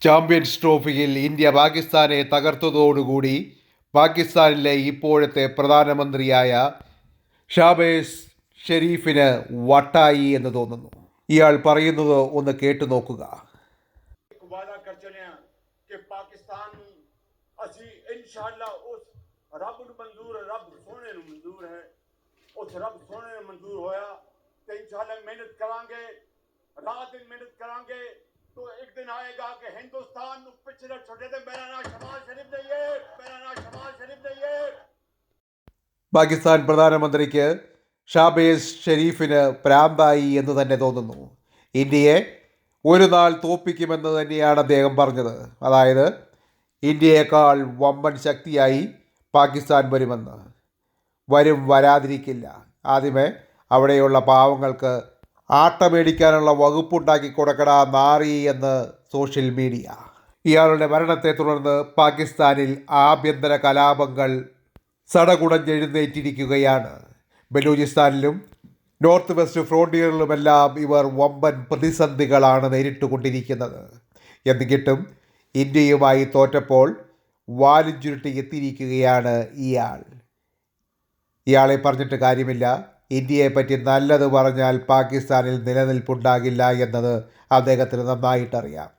Champions ട്രോഫിയിൽ India പാകിസ്ഥാനെ തകർത്തതോടുകൂടി പാകിസ്ഥാനിലെ ഇപ്പോഴത്തെ പ്രധാനമന്ത്രിയായ ഷാബേസ് ഷെരീഫിന് വട്ടായി എന്ന് തോന്നുന്നു. ഇയാൾ പറയുന്നത് ഒന്ന് കേട്ടു നോക്കുക. रात दिन मेहनत करांगे। तो एक दिन आएगा कि हिंदुस्तान पिछड़े छोटे थे मेरा नाम शबाज शरीफ नहीं है मेरा नाम शबाज शरीफ नहीं है। പാകിസ്ഥാൻ പ്രധാനമന്ത്രിക്ക് ഷാബേസ് ഷെരീഫിന് പ്രാന്തായി എന്ന് തന്നെ തോന്നുന്നു. ഇന്ത്യയെ ഒരു നാൾ തോപ്പിക്കുമെന്ന് തന്നെയാണ് അദ്ദേഹം പറഞ്ഞത്. അതായത് ഇന്ത്യയേക്കാൾ വമ്പൻ ശക്തിയായി പാകിസ്ഥാൻ വരുമെന്ന്. വരും വരാതിരിക്കില്ല. ആദ്യമേ അവിടെയുള്ള പാവങ്ങൾക്ക് ആട്ടമേടിക്കാനുള്ള വകുപ്പുണ്ടാക്കി കൊടുക്കടാ നാറി എന്ന് സോഷ്യൽ മീഡിയ. ഇയാളുടെ മരണത്തെ തുടർന്ന് പാകിസ്ഥാനിൽ ആഭ്യന്തര കലാപങ്ങൾ സടകുടഞ്ഞെഴുന്നേറ്റിരിക്കുകയാണ്. ബലൂചിസ്ഥാനിലും നോർത്ത് വെസ്റ്റ് ഫ്രോണ്ടിയറിലുമെല്ലാം ഇവർ വമ്പൻ പ്രതിസന്ധികളാണ് നേരിട്ടുകൊണ്ടിരിക്കുന്നത്. എന്നിട്ടും ഇന്ത്യയുമായി തോറ്റപ്പോൾ വാലും ചുരുട്ടി എത്തിയിരിക്കുകയാണ് ഇയാൾ. ഇയാളെ പറഞ്ഞിട്ട് കാര്യമില്ല. ഇന്ത്യയെപ്പറ്റി നല്ലത് പറഞ്ഞാൽ പാകിസ്ഥാനിൽ നിലനിൽപ്പുണ്ടാകില്ല എന്നത് അദ്ദേഹത്തിന് നന്നായിട്ടറിയാം.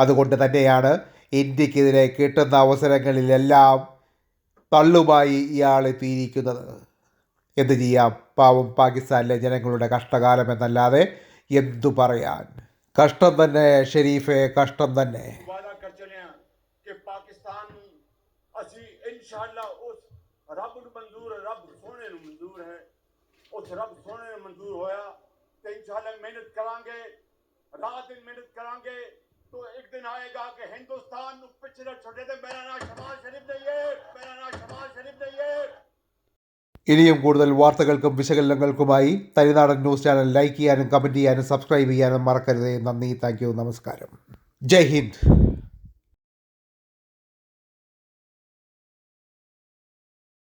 അതുകൊണ്ട് തന്നെയാണ് ഇന്ത്യക്കെതിരെ കിട്ടുന്ന അവസരങ്ങളിലെല്ലാം തള്ളുമായി ഇയാൾ എത്തിയിരിക്കുന്നത്. എന്ത് ചെയ്യാം? പാവം പാകിസ്ഥാനിലെ ജനങ്ങളുടെ കഷ്ടകാലം എന്നല്ലാതെ എന്തു പറയാൻ? കഷ്ടം തന്നെ ഷെരീഫെ കഷ്ടം തന്നെ. പാകിസ്ഥാൻ ਉਸ ਰੱਬ ਸੋਹਣੇ ਨੂੰ ਮਨਜ਼ੂਰ ਹੋਇਆ ਤੇ ਇਨਸ਼ਾਅੱਲਾ ਮਿਹਨਤ ਕਰਾਂਗੇ ਰਾਤ ਦਿਨ ਮਿਹਨਤ ਕਰਾਂਗੇ तो एक दिन आएगा कि हिंदुस्तान ਨੂੰ ਪਿਛਲੇ ਛੋਟੇ ਤੇ ਮੇਰਾ ਨਾਮ ਸ਼ਮਾਲ ਸ਼ਰੀਫ ਨਹੀਂ ਹੈ ਮੇਰਾ ਨਾਮ ਸ਼ਮਾਲ ਸ਼ਰੀਫ ਨਹੀਂ ਹੈ ഇനിയും കൂടുതൽ വാർത്തകൾക്കും വിശകലനങ്ങൾക്കുമായി തനിനാടൻ ന്യൂസ് ചാനൽ ലൈക്ക് ചെയ്യാനും കമൻറ്റ് ചെയ്യാനും സബ്സ്ക്രൈബ് ചെയ്യാനും മറക്കരുത് നന്ദി താങ്ക് യു നമസ്കാരം ജയ് ഹിന്ദ്